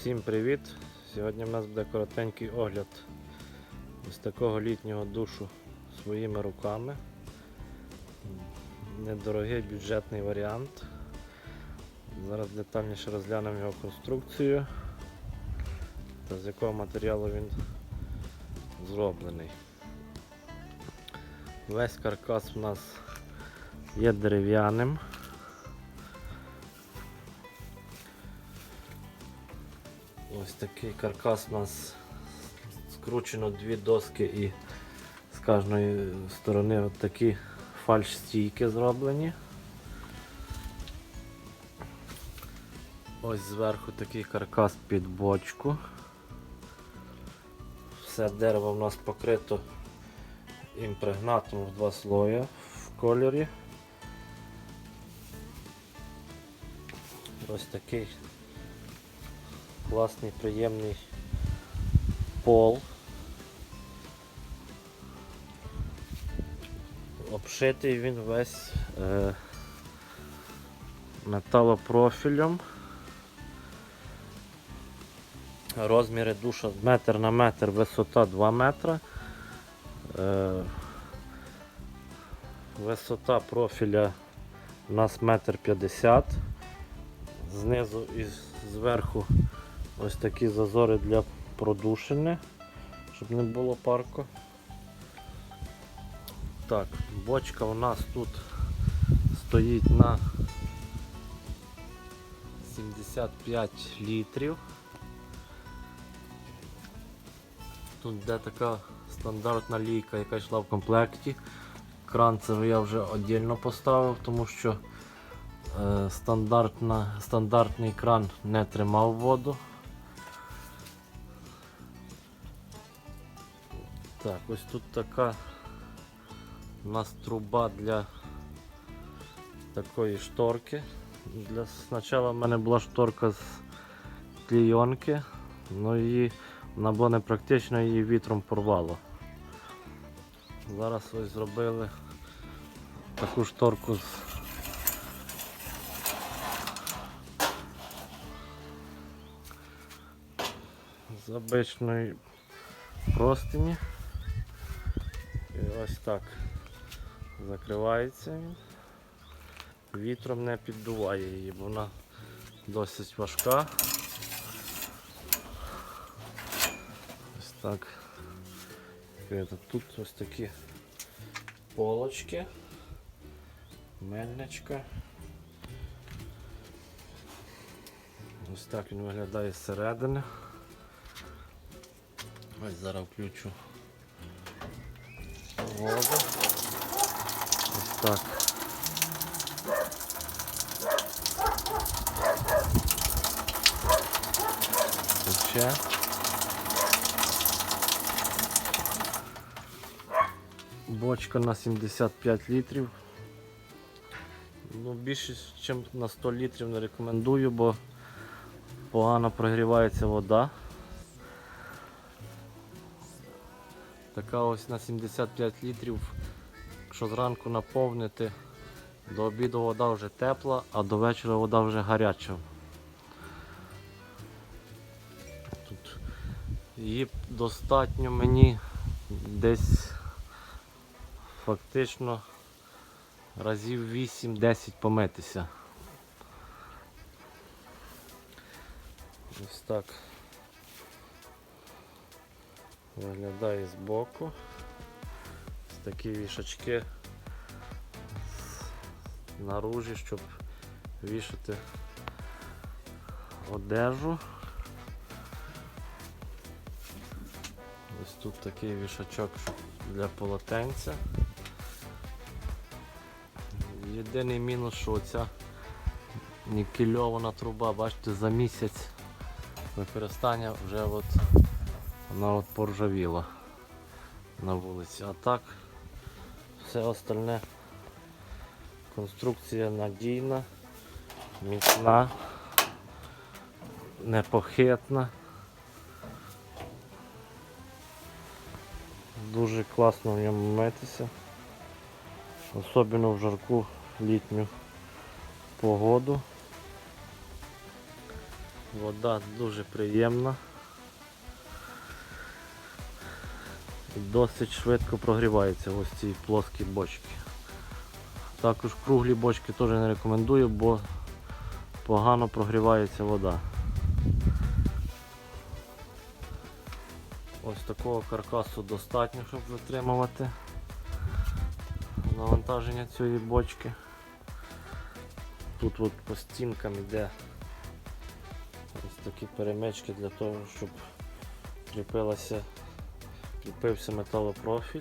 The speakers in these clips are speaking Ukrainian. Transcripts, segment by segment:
Всім привіт! Сьогодні в нас буде коротенький огляд ось такого літнього душу своїми руками. Недорогий бюджетний варіант. Зараз детальніше розглянемо його конструкцію та з якого матеріалу він зроблений. Весь каркас у нас є дерев'яним. Ось такий каркас у нас скручено дві доски і з кожної сторони от такі фальш-стійки зроблені. Ось зверху такий каркас під бочку. Все дерево в нас покрито імпрегнатом в два слої в кольорі. Ось такий класний, приємний пол. Обшитий він весь е, металопрофілем. Розміри душа метр на метр, висота 2 метра. Е, висота профіля у нас метр п'ятдесят. Знизу і зверху ось такі зазори для продушення, щоб не було парку. Так, бочка у нас тут стоїть на 75 літрів. Тут де така стандартна лійка, яка йшла в комплекті. Кран це я вже віддільно поставив, тому що е, стандартний кран не тримав воду. Так, ось тут така у нас труба для такої шторки. Для, спочатку в мене була шторка з клійонки, але її вона була непрактична, її вітром порвало. Зараз ось зробили таку шторку з з обичної простині. Ось так закривається він. Вітром не піддуває її, бо вона досить важка. Ось так. Тут ось такі полочки, мельничка. Ось так він виглядає зсередини. Ось зараз включу воду. Ось так. Тече. Бочка на 75 літрів. Ну, більше, ніж на 100 літрів не рекомендую, бо погано прогрівається вода. Така ось на 75 літрів. Якщо зранку наповнити, до обіду вода вже тепла, а до вечора вода вже гаряча. Тут її достатньо мені десь фактично разів 8-10 помитися. Ось так виглядає збоку. Ось такі вішачки наружі, щоб вішати одежу. Ось тут такий вішачок для полотенця. Єдиний мінус, що оця нікельована труба, бачите, за місяць використання вже от вона от поржавіла на вулиці. А так все остальне конструкція надійна, міцна, непохитна. Дуже класно в ньому митися. Особливо в жарку літню погоду. Вода дуже приємна. Досить швидко прогрівається ось ці плоскі бочки. Також круглі бочки теж не рекомендую, бо погано прогрівається вода. Ось такого каркасу достатньо, щоб витримувати навантаження цієї бочки. Тут от по стінкам йде ось такі перемички для того, щоб кріпилася, кріпився металопрофіль.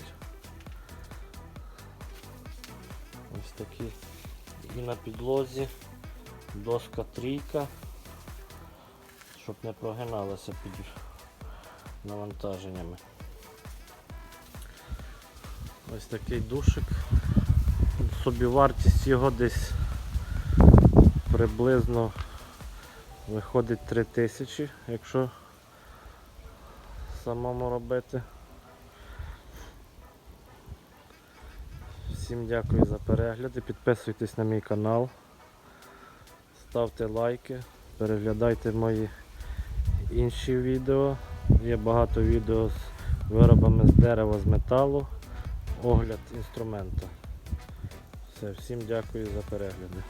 Ось такі і на підлозі доска трійка, щоб не прогиналася під навантаженнями. Ось такий душик. Собівартість його десь приблизно виходить 3000, якщо самому робити. Всім дякую за перегляди, підписуйтесь на мій канал, ставте лайки, переглядайте мої інші відео. Є багато відео з виробами з дерева, з металу, огляд інструмента. Все, всім дякую за перегляди.